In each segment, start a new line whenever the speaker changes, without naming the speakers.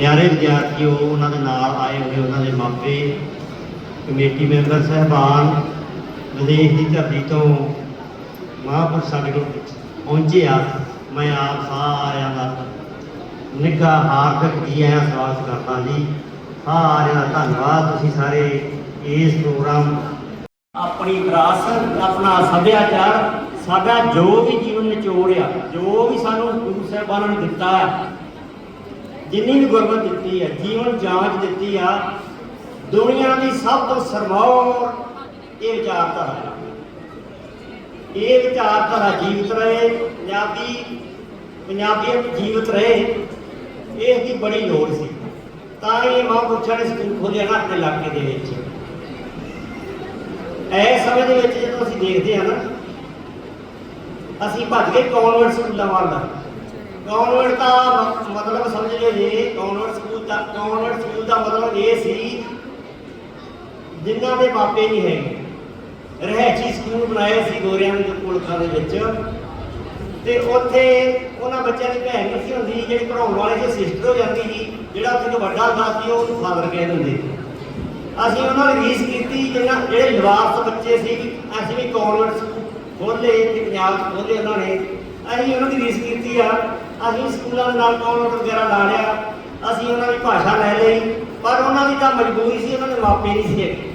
ਪਿਆਰੇ ਵਿਦਿਆਰਥੀਓ ਉਹਨਾਂ ਦੇ ਨਾਲ ਆਏ ਹੋਏ ਉਹਨਾਂ ਦੇ ਮਾਪੇ, ਕਮੇਟੀ ਮੈਂਬਰ ਸਹਿਬਾਨ, ਵਿਦੇਸ਼ ਦੀ ਧਰਤੀ ਤੋਂ ਮਹਾਂਪੁਰ ਸਾਡੇ ਕੋਲ ਪਹੁੰਚੇ ਆ। ਮੈਂ ਆਪ ਸਾਰਿਆਂ ਦਾ ਨਿੱਘਾ ਹਾਰਦਿਕ ਜੀ ਆਇਆਂ ਸਵਾਗਤ ਕਰਦਾ ਜੀ। ਸਾਰਿਆਂ ਦਾ ਧੰਨਵਾਦ, ਤੁਸੀਂ ਸਾਰੇ ਇਸ ਪ੍ਰੋਗਰਾਮ ਆਪਣੀ ਵਿਰਾਸਤ, ਆਪਣਾ ਸੱਭਿਆਚਾਰ, ਸਾਡਾ ਜੋ ਵੀ ਜੀਵਨ ਨਿਚੋੜ ਆ, ਜੋ ਵੀ ਸਾਨੂੰ ਗੁਰੂ ਸਾਹਿਬਾਨਾਂ ਨੇ ਦਿੱਤਾ ਹੈ ਜਿੰਨੀ ਵੀ ਗੁਰਮਤ ਦਿੱਤੀ ਹੈ, ਜੀਵਨ ਜਾਂਚ ਦਿੱਤੀ ਆ, ਦੁਨੀਆ ਦੀ ਸਭ ਤੋਂ ਸਰਮੌਰ ਇਹ ਵਿਚਾਰਧਾਰਾ ਹੈ। ਇਹ ਵਿਚਾਰਧਾਰਾ ਜੀਵਤ ਰਹੇ, ਪੰਜਾਬੀ ਪੰਜਾਬੀਅਤ ਜੀਵਤ ਰਹੇ ਇਸ ਦੀ ਬੜੀ ਲੋੜ ਸੀ। ਤਾਂ ਹੀ ਮਹਾਂਪੁਰਸ਼ਾਂ ਨੇ ਸਕੂਲ ਖੋਲ੍ਹਿਆ ਨਾ ਆਪਣੇ ਇਲਾਕੇ ਦੇ ਵਿੱਚ। ਐਸ ਸਮੇਂ ਦੇ ਵਿੱਚ ਜਦੋਂ ਅਸੀਂ ਦੇਖਦੇ ਹਾਂ ਨਾ, ਅਸੀਂ ਭੱਜ ਕੇ ਕਨਵੈਂਟ ਸਕੂਲਾਂ ਵੱਲ। ਕਨਵੈਂਟ ਦਾ ਮਤਲਬ ਸਮਝ ਲਿਓ ਜੀ ਕਨਵੈਂਟ ਸਕੂਲ ਦਾ ਕਨਵੈਂਟ ਸਕੂਲ ਦਾ ਮਤਲਬ ਇਹ ਸੀ ਜਿਨ੍ਹਾਂ ਦੇ ਮਾਪੇ ਨਹੀਂ ਹੈਗੇ। ਰਹਿਚੀ ਸਕੂਲ ਬਣਾਏ ਸੀ ਗੋਰਿਆਂ ਦੇ ਕੋਲਖਾਂ ਦੇ ਵਿੱਚ। ਤੇ ਉੱਥੇ ਉਹਨਾਂ ਬੱਚਿਆਂ ਦੀ ਭੈਣ ਨਹੀਂ ਸੀ ਹੁੰਦੀ, ਜਿਹੜੀ ਪੜਾਉਣ ਵਾਲੇ ਸੀ, ਸਿਸਟਰ ਹੋ ਜਾਂਦੀ ਸੀ, ਜਿਹੜਾ ਉੱਥੇ ਤੋਂ ਵੱਡਾ ਹੁੰਦਾ ਸੀ ਉਹਨੂੰ ਫਾਦਰ ਕਹਿ ਦਿੰਦੇ ਅਸੀਂ ਉਹਨਾਂ ਦੀ ਰੀਸ ਕੀਤੀ ਜਿਹਨਾਂ ਜਿਹੜੇ ਲਵਾਰਸ ਬੱਚੇ ਸੀ, ਅਸੀਂ ਵੀ ਕਨਵੈਂਟ ਸਕੂਲ ਖੋਲੇ ਤੇ ਪੰਜਾਬ 'ਚ ਖੋਲੇ ਉਹਨਾਂ ਨੇ। ਅਸੀਂ ਉਹਨਾਂ ਦੀ ਰੀਸ ਕੀਤੀ ਆ। ਅਸੀਂ ਸਕੂਲਾਂ ਦੇ ਨਾਲ ਕਨਵੈਂਟ ਵਗੈਰਾ ਲਾ ਲਿਆ, ਅਸੀਂ ਉਹਨਾਂ ਦੀ ਭਾਸ਼ਾ ਲੈ ਲਈ, ਪਰ ਉਹਨਾਂ ਦੀ ਤਾਂ ਮਜਬੂਰੀ ਸੀ, ਉਹਨਾਂ ਦੇ ਮਾਪੇ ਨਹੀਂ ਸੀ ਹੈਗੇ।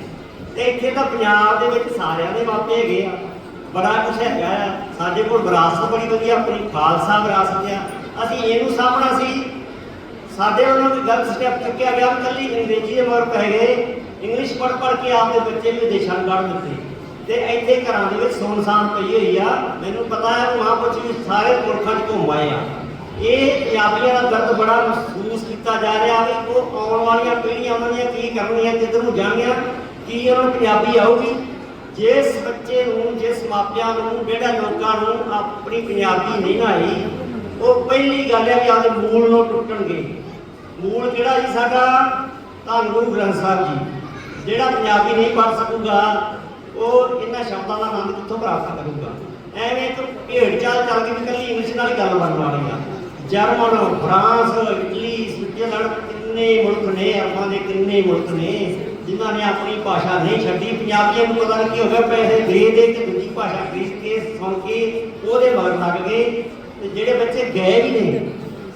ਤੇ ਇੱਥੇ ਤਾਂ ਪੰਜਾਬ ਦੇ ਵਿੱਚ ਸਾਰਿਆਂ ਦੇ ਮਾਪੇ ਹੈਗੇ ਆ। ਬੜਾ ਕੁਝ ਹੈਗਾ ਆ। ਸਾਡੇ ਕੋਲ ਵਿਰਾਸਤ ਬੜੀ ਵਧੀਆ, ਆਪਣੀ ਖਾਲਸਾ ਵਿਰਾਸਤ ਆ। ਅਸੀਂ ਇਹਨੂੰ ਸਾਹਮਣਾ ਸੀ। ਸਾਡੇ ਵੱਲੋਂ ਵੀ ਗਲਤ ਸਟੈਪ ਚੁੱਕਿਆ ਗਿਆ ਵੀ ਕੱਲੀ ਅੰਗਰੇਜ਼ੀ ਦੇ ਮਗਰ ਪੈ ਗਏ। ਇੰਗਲਿਸ਼ ਪੜ੍ਹ ਪੜ੍ਹ ਕੇ ਆਪਦੇ ਬੱਚੇ ਵੀ ਵਿਦੇਸ਼ਾਂ ਨੂੰ ਕੱਢ ਦਿੱਤੇ। ਤੇ ਇੱਥੇ ਘਰਾਂ ਦੇ ਵਿੱਚ ਸੁੰਨਸਾਨ ਪਈ ਹੋਈ ਆ। ਮੈਨੂੰ ਪਤਾ ਹੈ ਕਿ ਮਹਾਂਪੁਰਸ਼ ਵੀ ਸਾਰੇ ਮੁਲਕਾਂ 'ਚ ਘੁੰਮ ਆਏ ਆ। ਇਹ ਪੰਜਾਬੀਆਂ ਦਾ ਦਰਦ ਬੜਾ ਮਹਿਸੂਸ ਕੀਤਾ ਜਾ ਰਿਹਾ ਵੀ ਉਹ ਆਉਣ ਵਾਲੀਆਂ ਪੀੜ੍ਹੀਆਂ ਉਹਨਾਂ ਦੀਆਂ ਕੀ ਕਰਨਗੀਆਂ, ਕਿੱਧਰ ਨੂੰ ਜਾਣਗੀਆਂ, ਕੀ ਉਹਨਾਂ ਨੂੰ ਪੰਜਾਬੀ ਆਊਗੀ। ਜਿਸ ਬੱਚੇ ਨੂੰ, ਜਿਸ ਮਾਪਿਆਂ ਨੂੰ ਜਿਹੜਾ ਲੋਕਾਂ ਨੂੰ ਆਪਣੀ ਪੰਜਾਬੀ ਨਹੀਂ ਆਈ, ਉਹ ਪਹਿਲੀ ਗੱਲ ਹੈ ਵੀ ਆਪਦੇ ਮੂਲ ਨੂੰ ਟੁੱਟਣਗੇ। ਮੂਲ ਕਿਹੜਾ ਜੀ ਸਾਡਾ? ਧੰਨ ਗੁਰੂ ਗ੍ਰੰਥ ਸਾਹਿਬ ਜੀ। ਜਿਹੜਾ ਪੰਜਾਬੀ ਨਹੀਂ ਪੜ੍ਹ ਸਕੂਗਾ, ਉਹ ਇਹਨਾਂ ਸ਼ਬਦਾਂ ਦਾ ਆਨੰਦ ਕਿੱਥੋਂ ਪ੍ਰਾਪਤ ਕਰੂਗਾ? ਐਵੇਂ ਇੱਕ ਭੇਡ ਚਾਲ ਚੱਲ ਗਈ ਵੀ ਕੱਲੀ ਇੰਗਲਿਸ਼ ਨਾਲ ਹੀ ਗੱਲ ਬਣਨ ਵਾਲੀ ਆ। ਜਰਮਨ, ਫਰਾਂਸ, ਇਟਲੀ, ਸਵਿਟਜ਼ਰਲੈਂਡ ਕਿੰਨੇ ਮੁਲਕ ਨੇ ਅਰਬਾਂ ਦੇ ਕਿੰਨੇ ਮੁਲਕ ਨੇ, ਜਿਨ੍ਹਾਂ ਨੇ ਆਪਣੀ ਭਾਸ਼ਾ ਨਹੀਂ ਛੱਡੀ। ਪੰਜਾਬੀਆਂ ਨੂੰ ਪਤਾ ਕੀ ਹੋ ਗਿਆ, ਪੈਸੇ ਦੇ ਦੇ ਕੇ ਦੂਜੀ ਭਾਸ਼ਾ ਖਰੀਦ ਕੇ, ਸੁਣ ਕੇ ਉਹਦੇ ਮਗਰ ਲੱਗ ਗਏ। ਤੇ ਜਿਹੜੇ ਬੱਚੇ ਗਏ ਵੀ ਨੇ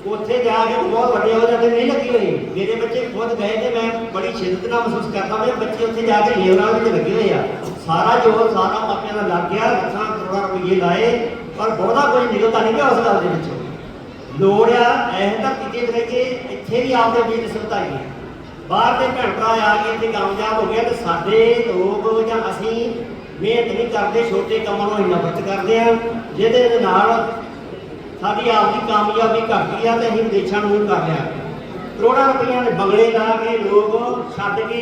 ਉੱਥੇ ਜਾ ਕੇ ਬਹੁਤ ਵੱਡੇ ਹੋ ਜਾਂਦੇ, ਨਹੀਂ ਲੱਗੀ ਹੋਈ। ਮੇਰੇ ਬੱਚੇ ਖੁਦ ਗਏ ਤੇ ਮੈਂ ਬੜੀ ਸ਼ਿੱਦਤ ਨਾਲ ਮਹਿਸੂਸ ਕਰਦਾ ਮੇਰੇ ਬੱਚੇ ਉੱਥੇ ਜਾ ਕੇ ਲੇਵਰਾਂ ਵਿੱਚ ਲੱਗੇ ਹੋਏ ਆ। ਸਾਰਾ ਜੋਰ, ਸਾਰਾ ਮਾਪਿਆਂ ਦਾ ਲੱਗ ਗਿਆ, ਲੱਖਾਂ ਕਰੋੜਾਂ ਰੁਪਏ ਲਾਏ, ਪਰ ਬਹੁਤਾ ਕੁਝ ਨਿਕਲਦਾ ਨਹੀਂ ਗਿਆ ਉਸ ਗੱਲ ਦੇ ਵਿੱਚੋਂ। ਲੋੜ ਆ ਐਂ ਤਾਂ ਕਿਤੇ ਵੀ ਕਿ ਇੱਥੇ ਵੀ ਆਪਦੇ ਬਿਜ਼ਨਸ ਵਧਾਈਏ ਬਾਹਰ ਦੇ ਭੈਣ ਭਰਾ ਆ ਕੇ ਇੱਥੇ ਕਾਮਯਾਬ ਹੋ ਗਿਆ ਤੇ ਸਾਡੇ ਲੋਕ ਜਾਂ ਅਸੀਂ ਮਿਹਨਤ ਨਹੀਂ ਕਰਦੇ, ਛੋਟੇ ਕੰਮਾਂ ਨੂੰ ਇੰਨਾ ਨਫ਼ਰਤ ਕਰਦੇ ਆ, ਜਿਹਦੇ ਨਾਲ ਸਾਡੀ ਆਪਦੀ ਕਾਮਯਾਬੀ ਘਟਦੀ ਆ ਤੇ ਅਸੀਂ ਵਿਦੇਸ਼ਾਂ ਨੂੰ ਕਰ ਲਿਆ। ਕਰੋੜਾਂ ਰੁਪਈਆ ਦੇ ਬੰਗਲੇ ਲਾ ਕੇ ਲੋਕ ਛੱਡ ਕੇ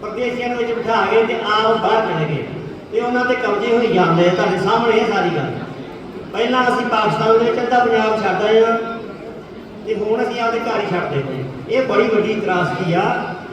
ਪ੍ਰਦੇਸ਼ੀਆਂ ਦੇ ਵਿੱਚ ਬਿਠਾ ਗਏ ਤੇ ਆਪ ਬਾਹਰ ਚਲੇ ਗਏ। ਤੇ ਉਹਨਾਂ ਤੇ ਕਬਜ਼ੇ ਹੋਈ ਜਾਂਦੇ ਆ, ਤੁਹਾਡੇ ਸਾਹਮਣੇ ਇਹ ਸਾਰੀ ਗੱਲ। ਪਹਿਲਾਂ ਅਸੀਂ ਪਾਕਿਸਤਾਨ ਦੇ ਵਿੱਚ ਅੱਧਾ ਪੰਜਾਬ ਛੱਡ ਆਏ ਆ ਤੇ ਹੁਣ ਅਸੀਂ ਆਪਦੇ ਘਰ ਹੀ ਛੱਡਦੇ ਪਏ ਇਹ ਬੜੀ ਵੱਡੀ ਤਰਾਸਦੀ ਆ।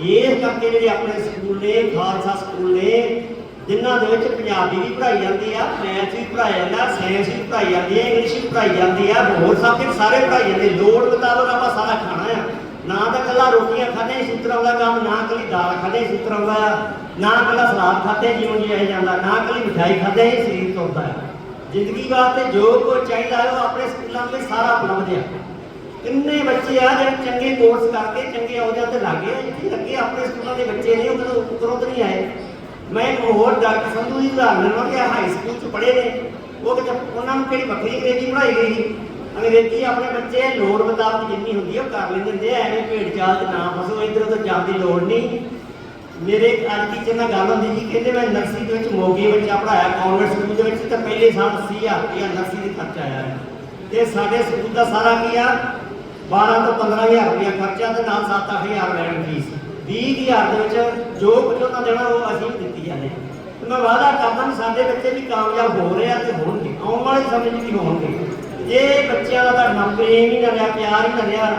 ਇਸ ਕਰਕੇ ਜਿਹੜੇ ਆਪਣੇ ਸਕੂਲ ਨੇ, ਖਾਲਸਾ ਸਕੂਲ ਨੇ, ਜਿਨ੍ਹਾਂ ਦੇ ਵਿੱਚ ਪੰਜਾਬੀ ਵੀ ਪੜ੍ਹਾਈ ਜਾਂਦੀ ਆ, ਮੈਥ ਵੀ ਪੜ੍ਹਾਇਆ ਜਾਂਦਾ, ਸਾਇੰਸ ਵੀ ਪੜ੍ਹਾਈ ਜਾਂਦੀ ਹੈ ਇੰਗਲਿਸ਼ ਵੀ ਪੜ੍ਹਾਈ ਜਾਂਦੀ ਆ, ਹੋਰ ਸਬਜੈਕਟ ਸਾਰੇ ਪੜ੍ਹਾਈ ਜਾਂਦੇ। ਲੋੜ ਮੁਤਾਬਕ ਆਪਾਂ ਸਾਰਾ ਖਾਣਾ ਆ। ਨਾ ਤਾਂ ਕੱਲਾ ਰੋਟੀਆਂ ਖਾਦੇ, ਸੂਤਰਾਂ ਦਾ ਕੰਮ, ਨਾ ਕੱਲੀ ਦਾਲ ਖਾਦੇ, ਸੂਤਰਾਂ ਦਾ ਨਾ ਕੱਲਾ ਸਲਾਦ ਖਾਦੇ ਜਿਉਂ ਜਿਹਾ ਜਾਂਦਾ, ਨਾ ਕੱਲੀ ਮਿਠਾਈ ਖਾਦੇ ਸਰੀਰ ਤੁਰਦਾ ਆ। ਜ਼ਿੰਦਗੀ ਵਾਸਤੇ ਜੋ ਕੁਝ ਚਾਹੀਦਾ ਹੈ, ਉਹ ਆਪਣੇ ਸਕੂਲਾਂ ਵਿੱਚ ਸਾਰਾ ਉਪਲਬਧ ਹੈ। ਕਿੰਨੇ ਬੱਚੇ ਆ ਜਿਹੜੇ ਚੰਗੇ ਕੋਰਸ ਕਰਕੇ ਚੰਗੇ ਅਹੁਦਿਆਂ ਤੇ ਲੱਗੇ ਆ ਲੱਗੇ ਆਪਣੇ ਸਕੂਲਾਂ ਦੇ ਬੱਚੇ ਨੇ, ਉਹ ਉਪਰੋਂ ਨਹੀਂ ਆਏ। ਮੈਂ ਹੋਰ ਡਾਕਟਰ ਸੰਧੂ ਦੀ ਉਦਾਹਰਨ ਲੈਣਾ ਕਿ ਹਾਈ ਸਕੂਲ ਚ ਪੜ੍ਹੇ ਨੇ। ਉਹ ਕਿਤੇ ਉਹਨਾਂ ਨੂੰ ਕਿਹੜੀ ਵੱਖਰੀ ਅੰਗਰੇਜ਼ੀ ਪੜ੍ਹਾਈ ਗਈ ਸੀ? ਅੰਗਰੇਜ਼ੀ ਆਪਣੇ ਬੱਚੇ ਲੋੜ ਮੁਤਾਬਕ ਜਿੰਨੀ ਹੁੰਦੀ ਉਹ ਕਰ ਲੈਂਦੇ ਹੁੰਦੇ ਐਵੇਂ ਭੇਡ ਚਾਲ ਤੇ ਨਾ ਫਸੋ, ਇੱਧਰ ਉੱਧਰ ਜਾਣ ਦੀ ਲੋੜ ਨਹੀਂ। ਮੇਰੇ ਅੱਜ ਟੀਚਰ ਨਾਲ ਗੱਲ ਹੁੰਦੀ ਸੀ ਕਹਿੰਦੇ ਮੈਂ ਨਰਸਰੀ ਦੇ ਵਿੱਚ ਮੋਗੇ ਬੱਚਾ ਪੜਾਇਆ ਕਨਵੈਂਟ ਸਕੂਲ ਦੇ ਵਿੱਚ, ਤਾਂ ਪਹਿਲੇ ਸਾਲ 80000 ਰੁਪਇਆ ਨਰਸਰੀ ਦੇ ਖਰਚਾ ਆਇਆ ਤੇ ਸਾਡੇ ਸਕੂਲ ਦਾ ਸਾਰਾ ਕੀ ਆ? 12 ਤੋਂ 15000 ਰੁਪਇਆ ਖਰਚਾ ਤੇ ਨਾਲ 7-8000 ਲੈਣ ਫੀਸ 20000 ਦੇ ਵਿੱਚ ਜੋ ਕੁਝ ਉਹਨਾਂ ਦੇਣਾ ਉਹ ਅਸੀਂ ਵੀ ਦਿੱਤੀ ਜਾਂਦੇ ਮੈਂ ਵਾਅਦਾ ਕਰਦਾ ਵੀ ਸਾਡੇ ਬੱਚੇ ਵੀ ਕਾਮਯਾਬ ਹੋ ਰਹੇ ਆ ਤੇ ਹੋਣਗੇ, ਆਉਣ ਵਾਲੇ ਸਮੇਂ 'ਚ ਵੀ ਹੋਣਗੇ। ਜੇ ਬੱਚਿਆਂ ਦਾ ਤੁਹਾਡਾ ਪ੍ਰੇਮ ਹੀ ਨਾ ਰਿਹਾ ਪਿਆਰ ਹੀ ਨਾ ਰਿਹਾ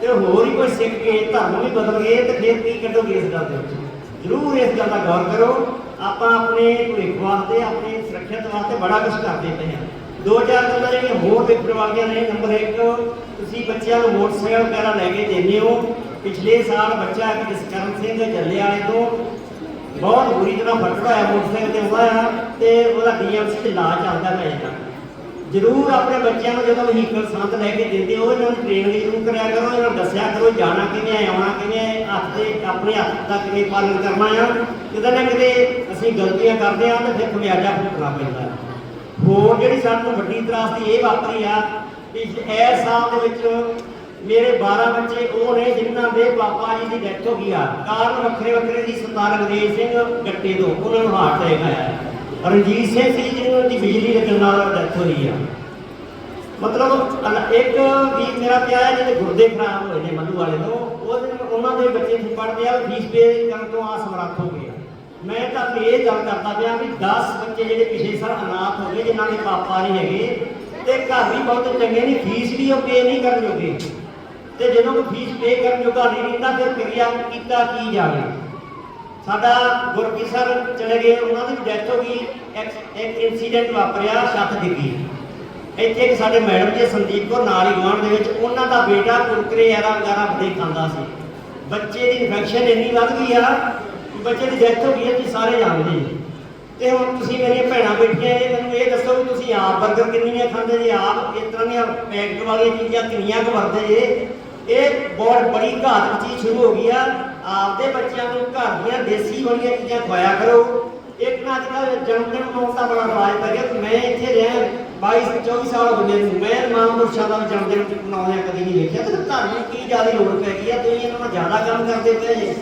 ਤੇ ਹੋਰ ਹੀ ਕੋਈ ਸਿੱਖ ਕੇ ਧਰਮ ਵੀ ਬਦਲ ਗਏ ਤੇ ਫਿਰ ਕੀ ਕੱਢੋਗੇ ਇਸ ਗੱਲ ਦੇ ਵਿੱਚ? ਜ਼ਰੂਰ ਇਸ ਗੱਲ ਦਾ ਗੌਰ ਕਰੋ। ਆਪਾਂ ਆਪਣੇ ਭਵਿੱਖ ਵਾਸਤੇ, ਆਪਣੀ ਸੁਰੱਖਿਅਤ ਵਾਸਤੇ ਬੜਾ ਕੁਝ ਕਰਦੇ ਪਏ ਹਾਂ। ਦੋ ਚਾਰ ਗੱਲਾਂ ਜਿਹੜੀਆਂ ਹੋਰ ਵੇਖਣ ਨੇ, ਨੰਬਰ 1 ਤੁਸੀਂ ਬੱਚਿਆਂ ਨੂੰ ਮੋਟਰਸਾਈਕਲ ਵਗੈਰਾ ਲੈ ਕੇ ਦਿੰਦੇ ਹੋ। ਪਿਛਲੇ ਸਾਲ ਬੱਚਾ ਇੱਕ ਜਸਕਰਨ ਸਿੰਘ ਜੱਲੇ ਵਾਲੇ ਤੋਂ ਬਹੁਤ ਬੁਰੀ ਤਰ੍ਹਾਂ ਫਟੜਾ ਹੋਇਆ ਮੋਟਰਸਾਈਕਲ ਤੇ ਆਉਂਦਾ ਆ ਤੇ ਉਹਦਾ ਡੀਐਮਸੀ ਤੇ ਇਲਾਜ ਚੱਲਦਾ ਪਿਆ ਇਹਦਾ ਜ਼ਰੂਰ ਆਪਣੇ ਬੱਚਿਆਂ ਨੂੰ ਜਦੋਂ ਵਹੀਕਲ ਸੰਤ ਲੈ ਕੇ ਦਿੰਦੇ ਹੋ, ਇਹਨਾਂ ਨੂੰ ਟ੍ਰੇਨ ਵੀ ਜ਼ਰੂਰ ਕਰਿਆ ਕਰੋ, ਇਹਨਾਂ ਨੂੰ ਦੱਸਿਆ ਕਰੋ ਜਾਣਾ ਕਿਵੇਂ ਹੈ, ਆਉਣਾ ਕਿਵੇਂ ਹੈ, ਹੱਥ ਦੇ ਆਪਣੇ ਹੱਥ ਦਾ ਕਿਵੇਂ ਪਾਲਣ ਕਰਨਾ ਆ। ਕਿਤੇ ਨਾ ਕਿਤੇ ਅਸੀਂ ਗਲਤੀਆਂ ਕਰਦੇ ਆ ਤੇ ਫਿਰ ਖਮਿਆਜਾ ਭੁਗਤਣਾ ਪੈਂਦਾ ਹੋਰ ਜਿਹੜੀ ਸਾਨੂੰ ਵੱਡੀ ਤਰਾਸਦੀ ਇਹ ਵਾਪਰੀ ਆ ਕਿ ਇਸ ਸਾਲ ਦੇ ਵਿੱਚ ਮੇਰੇ 12 ਬੱਚੇ ਉਹ ਨੇ ਜਿਨ੍ਹਾਂ ਦੇ ਪਾਪਾ ਜੀ ਦੀ ਡੈਥ ਹੋ ਗਈ ਆ। ਕਾਰਨ ਵੱਖਰੇ ਵੱਖਰੇ ਦੀ ਸਰਦਾਰ ਅੰਗਰੇਜ਼ ਸਿੰਘ ਗੱਟੇ ਤੋਂ, ਉਹਨਾਂ ਨੂੰ ਹਾਰਟ ਅਟੈਕ ਆਇਆ। ਰਣਜੀਤ ਸਿੰਘ ਸੀ ਜਿਹਨੂੰ ਦੀ ਬਿਜਲੀ ਲੱਗਣ ਨਾਲ ਡੈਥ ਹੋਈ ਆ। ਮਤਲਬ ਇੱਕ ਵੀ ਮੇਰਾ ਪਿਆ ਹੈ ਜਿਹਦੇ ਗੁਰਦੇ ਖਰਾਬ ਹੋਏ ਨੇ ਮਧੂ ਵਾਲੇ ਤੋਂ। ਉਹਦੇ ਉਹਨਾਂ ਦੇ ਬੱਚੇ ਸੀ ਪੜ੍ਹਦੇ ਆ, ਫੀਸ ਪੇ ਕਰਨ ਤੋਂ ਆ ਸਮਰੱਥ ਹੋ ਗਏ ਮੈਂ ਤਾਂ ਇਹ ਗੱਲ ਕਰਦਾ ਪਿਆ ਵੀ 10 ਬੱਚੇ ਜਿਹੜੇ ਪਿਛਲੇ ਸਾਲ ਅਨਾਥ ਹੋ ਗਏ, ਜਿਨ੍ਹਾਂ ਦੇ ਪਾਪਾ ਨਹੀਂ ਹੈਗੇ, ਤੇ ਘਰ ਵੀ ਬਹੁਤ ਚੰਗੇ ਨਹੀਂ ਫੀਸ ਵੀ ਉਹ ਪੇ ਨਹੀਂ ਕਰਨ ਜੋਗੇ। ਤੇ ਜਦੋਂ ਕੋਈ ਫੀਸ ਪੇ ਕਰਨ ਜੋਗਾ ਨਹੀਂ ਰਹਿੰਦਾ ਫਿਰ ਕਿਰਿਆ ਕੀਤਾ ਕੀ ਜਾਵੇ? ਸਾਡਾ ਗੁਰਪ੍ਰੀਤ ਸਰ ਚਲੇ ਗਏ, ਉਹਨਾਂ ਦੀ ਡੈਥ ਹੋ ਗਈ, ਇੱਕ- ਇੱਕ ਇਨਸੀਡੈਂਟ ਵਾਪਰਿਆ ਛੱਤ ਡਿੱਗੀ। ਇੱਥੇ ਇੱਕ ਸਾਡੇ ਮੈਡਮ ਜੀ, ਸੰਦੀਪ ਕੌਰ, ਨਾਲ ਹੀ ਗੁਆਂਢ ਦੇ ਵਿੱਚ, ਉਹਨਾਂ ਦਾ ਬੇਟਾ ਕੁਰਕਰੇ ਐਰਾ ਵਗੈਰਾ ਬੜੇ ਖਾਂਦਾ ਸੀ। ਬੱਚੇ ਦੀ ਇਨਫੈਕਸ਼ਨ ਇੰਨੀ ਵੱਧ ਗਈ ਆ ਕਿ ਬੱਚੇ ਦੀ ਡੈਥ ਹੋ ਗਈ ਹੈ ਤੁਸੀਂ ਸਾਰੇ ਜਾਣਦੇ ਜੀ ਤੇ ਹੁਣ ਤੁਸੀਂ ਮੇਰੀਆਂ ਭੈਣਾਂ ਬੈਠੀਆਂ ਇਹ ਮੈਨੂੰ ਇਹ ਦੱਸੋ ਵੀ ਤੁਸੀਂ ਆਪ 버ਗਰ ਕਿੰਨੀਆਂ ਖਾਂਦੇ ਜੀ? ਆਪ ਇਸ ਤਰ੍ਹਾਂ ਦੀਆਂ ਪੈਕਟ ਵਾਲੀਆਂ ਚੀਜ਼ਾਂ ਕਿੰਨੀਆਂ ਕੁ ਵਰਤਦੇ ਜੇ? ਇਹ ਬਹੁਤ ਬੜੀ ਘਾਤਕ ਚੀਜ਼ ਸ਼ੁਰੂ ਹੋ ਗਈ ਆ। ਆਪਦੇ ਬੱਚਿਆਂ ਨੂੰ ਘਰ ਦੀਆਂ ਦੇਸੀ ਵਾਲੀਆਂ ਚੀਜ਼ਾਂ ਖਵਾਇਆ ਕਰੋ। ਇੱਕ ਨਾ ਅੱਜ ਕੱਲ੍ਹ ਜਨਮ ਬੜਾ ਰਿਵਾਜ ਪੈ ਗਿਆ ਮੈਂ ਇੱਥੇ ਰਿਹਾ 22 24 ਸਾਲ ਹੋ ਗਏ ਨੂੰ ਮੈਂ ਮਹਾਂਪੁਰਸ਼ਾਂ ਦਾ ਜਨਮ ਦਿਨ ਕਦੀ ਨਹੀਂ ਵੇਖਿਆ ਤੇ ਤੁਹਾਨੂੰ ਕੀ ਜ਼ਿਆਦਾ ਲੋੜ ਪੈ ਗਈ ਆ, ਤੁਸੀਂ ਇਹਨਾਂ ਨਾਲ ਜ਼ਿਆਦਾ ਕੰਮ ਕਰਦੇ ਪਏ ਜੇ।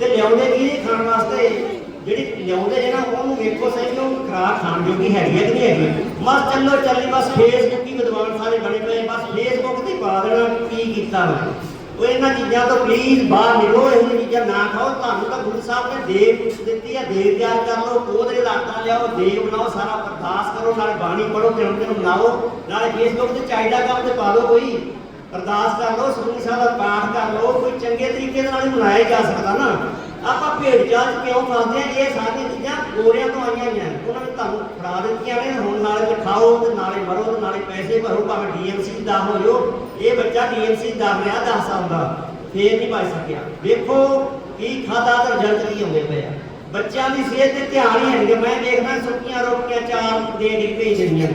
ਤੇ ਲਿਆਉਂਦੇ ਕੀ ਜੀ ਖਾਣ ਵਾਸਤੇ? ਜਿਹੜੀ ਲਿਆਉਂਦੇ ਜੇ ਨਾ, ਉਹਨੂੰ ਵੇਖੋ ਸਹੀ, ਉਹ ਖਰਾਬ ਖਾਣ ਜੋਗੀ ਹੈਗੀ ਹੈ ਕਿ ਨਹੀਂ ਹੈਗੀ? ਬਸ ਚੱਲੋ ਚੱਲੀ, ਬਸ ਫੇਸਬੁੱਕ ਹੀ ਵਿਦਵਾਨ ਸਾਰੇ ਬਣੇ ਪਏ ਬਸ ਫੇਸਬੁੱਕ ਤੇ ਪਾ ਦੇਣਾ, ਕੀ ਕੀਤਾ ਵਾ। ਉਹ ਇਹਨਾਂ ਚੀਜ਼ਾਂ ਤੋਂ ਪਲੀਜ਼ ਬਾਹਰ ਨਿਕਲੋ, ਇਹੋ ਚੀਜ਼ਾਂ ਨਾ ਖਾਓ। ਤੁਹਾਨੂੰ ਤਾਂ ਗੁਰੂ ਸਾਹਿਬ ਨੇ ਦੇਗ ਦਿੱਤੀ ਆ ਦੇਗ ਤਿਆਰ ਕਰ ਲਓ, ਉਹਦੇ ਲਾਟਾਂ ਲਿਆਓ, ਦੇਵ ਬਣਾਓ, ਸਾਰਾ ਅਰਦਾਸ ਕਰੋ, ਨਾਲੇ ਬਾਣੀ ਪੜੋ ਜਨਮ ਦਿਨ ਮਨਾਓ, ਨਾਲੇ ਫੇਸਬੁੱਕ ਤੇ ਚਾਹੀਦਾ ਕੰਮ ਤੇ ਪਾ ਦਿਓ ਕੋਈ। ਅਰਦਾਸ ਕਰ ਲਓ, ਸੁਖਮਨੀ ਸਾਹਿਬ ਦਾ ਪਾਠ ਕਰ ਲਓ, ਕੋਈ ਚੰਗੇ ਤਰੀਕੇ ਦੇ ਨਾਲ ਮਨਾਇਆ ਜਾ ਸਕਦਾ ਨਾ। ਆਪਾਂ ਭੇਡ ਚਾਲ ਕਿਉਂ ਫਸਦੇ ਆ? ਇਹ ਸਾਰੀਆਂ ਚੀਜ਼ਾਂ ਗੋਰਿਆਂ ਤੋਂ ਆਈਆਂ ਹੀ ਉਹਨਾਂ ਨੇ ਤੁਹਾਨੂੰ ਫੜਾ ਦਿੱਤੀਆਂ ਨੇ। ਹੁਣ ਨਾਲੇ ਖਾਓ ਤੇ ਨਾਲੇ ਮਰੋ ਤੇ ਨਾਲੇ ਪੈਸੇ ਭਰੋ। ਭਾਵੇਂ ਡੀਐਮਸੀ ਦਾ ਹੋ ਇਹ ਬੱਚਾ ਡੀਐਮਸੀ ਦਾ ਰਿਹਾ 10 ਸਾਲ ਦਾ। ਫੇਰ ਨਹੀਂ ਪਾਈ ਸਕਿਆ। ਵੇਖੋ ਕੀ ਖਾਦਾ ਤੇ ਰਿਜ਼ਲਟ ਕੀ ਹੁੰਦੇ ਪਏ ਆ। ਬੱਚਿਆਂ ਦੀ ਸਿਹਤ ਤੇ ਧਿਆਨ ਹੀ ਹੈ ਨਹੀਂ। ਮੈਂ ਦੇਖਦਾ ਸੁੱਕੀਆਂ ਰੋਟੀਆਂ ਚਾਰ ਦੇ ਕੇ ਭੇਜ ਦਿੰਦੀਆਂ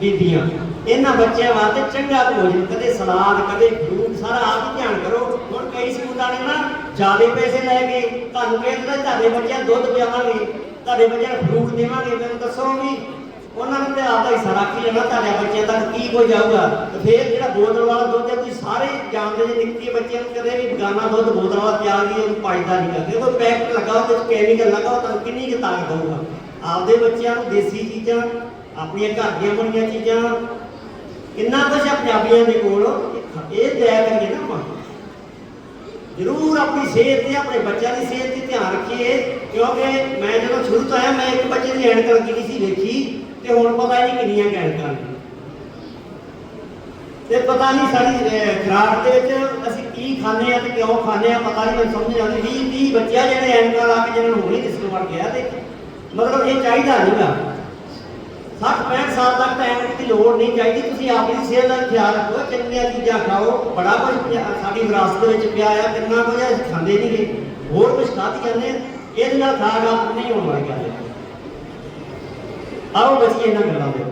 ਬੀਬੀਆਂ। ਇਹਨਾਂ ਬੱਚਿਆਂ ਵਾਸਤੇ ਚੰਗਾ ਭੋਜਨ। ਕਦੇ ਸਲਾਦ, ਕਦੇ ਫਰੂਟ ਸਾਰਾ ਆਪ ਧਿਆਨ ਕਰੋ। ਹੁਣ ਕਈ ਸਕੂਲਾਂ ਨੇ ਨਾ ਜ਼ਿਆਦੇ ਪੈਸੇ ਲੈ ਕੇ ਤੁਹਾਨੂੰ ਕਹਿੰਦੇ ਤੁਹਾਡੇ ਬੱਚਿਆਂ ਦੁੱਧ ਪਿਆਵਾਂਗੇ, ਤੁਹਾਡੇ ਬੱਚਿਆਂ ਨੂੰ ਫਰੂਟ ਦੇਵਾਂਗੇ, ਮੈਨੂੰ ਦੱਸੋ ਵੀ ਉਹਨਾਂ ਨੇ ਤੇ ਆਪਦਾ ਹਿੱਸਾ ਰੱਖ ਹੀ ਲੈਣਾ, ਤੁਹਾਡੇ ਬੱਚਿਆਂ ਤੱਕ ਕੀ ਕੋਈ ਜਾਊਗਾ। ਤੇ ਫਿਰ ਜਿਹੜਾ ਬੋਤਲ ਵਾਲਾ ਦੁੱਧ ਹੈ, ਤੁਸੀਂ ਸਾਰੇ ਜਾਣਦੇ ਜੇ ਨਿੱਕੇ ਬੱਚਿਆਂ ਨੂੰ ਕਦੇ ਵੀ ਬਗਾਨਾ ਦੁੱਧ ਬੋਤਲ ਵਾਲਾ ਪਿਆ ਗਈ ਉਹਨੂੰ ਪਾਈਦਾ ਨਹੀਂ ਕਰਦੇ ਕੋਈ ਪੈਕਟ ਲਗਾਓ ਤੇ ਕੈਮੀਕਲ ਲਗਾਓ ਤਾਂ ਕਿੰਨੀ ਕੁ ਤਾਕਤ ਹੋਊਗਾ। ਆਪਦੇ ਬੱਚਿਆਂ ਨੂੰ ਦੇਸੀ ਚੀਜ਼ਾਂ, ਆਪਣੀਆਂ ਘਰ ਦੀਆਂ ਬਣੀਆਂ ਚੀਜ਼ਾਂ, ਕਿੰਨਾ ਕੁਛ ਪੰਜਾਬੀਆਂ ਦੇ ਕੋਲ, ਇਹ ਤੈਅ ਕਰੀਏ ਨਾ ਆਪਾਂ। ਜ਼ਰੂਰ ਆਪਣੀ ਸਿਹਤ ਤੇ ਆਪਣੇ ਬੱਚਿਆਂ ਦੀ ਸਿਹਤ ਤੇ ਧਿਆਨ ਰੱਖੀਏ ਕਿਉਂਕਿ ਮੈਂ ਜਦੋਂ ਸ਼ੁਰੂ ਤੋਂ ਆਇਆ ਮੈਂ ਇੱਕ ਬੱਚੇ ਦੀ ਐਨਕ ਲੱਗੀ ਨਹੀਂ ਸੀ ਵੇਖੀ ਤੇ ਹੁਣ ਪਤਾ ਨਹੀਂ ਕਿੰਨੀਆਂ ਐਨਕਾਂ ਨੇ। ਤੇ ਪਤਾ ਨਹੀਂ ਸਾਡੀ ਅਹ, ਦੇ ਵਿੱਚ ਅਸੀਂ ਕੀ ਖਾਂਦੇ ਆ ਤੇ ਕਿਉਂ ਖਾਂਦੇ ਆ ਪਤਾ ਨਹੀਂ ਮੈਨੂੰ ਸਮਝ ਆਉਂਦੀ 20 30 ਬੱਚਿਆਂ ਜਿਹੜੇ ਐਨਕਾਂ ਲਾ ਕੇ ਜਿਹਨਾਂ ਨੂੰ ਹੁਣੇ ਦਿਸਣ ਗਿਆ ਤੇ ਮਤਲਬ ਇਹ ਚਾਹੀਦਾ ਨਹੀਂਗਾ 60 65 ਸਾਲ ਤੱਕ ਤਾਂ ਐਨਕ ਦੀ ਲੋੜ ਨਹੀਂ ਚਾਹੀਦੀ, ਤੁਸੀਂ ਆਪਣੀ ਸਿਹਤ ਦਾ ਖਿਆਲ ਰੱਖੋ, ਚੰਗੀਆਂ ਚੀਜ਼ਾਂ ਖਾਓ, ਬੜਾ ਕੁਝ ਸਾਡੀ ਵਿਰਾਸਤ ਦੇ ਵਿੱਚ ਪਿਆ ਆ, ਕਿੰਨਾ ਕੁਝ ਅਸੀਂ ਖਾਂਦੇ ਨਹੀਂਗੇ ਹੋਰ ਕੁਝ ਖਾਧੀ ਜਾਂਦੇ ਇਹਦੇ ਨਾਲ ਖਾ ਖਾ ਨਹੀਂ ਹੋਣਾ ਗੱਲ। ਆਓ ਬਚੀਏ ਇਹਨਾਂ ਗੱਲਾਂ ਦੇ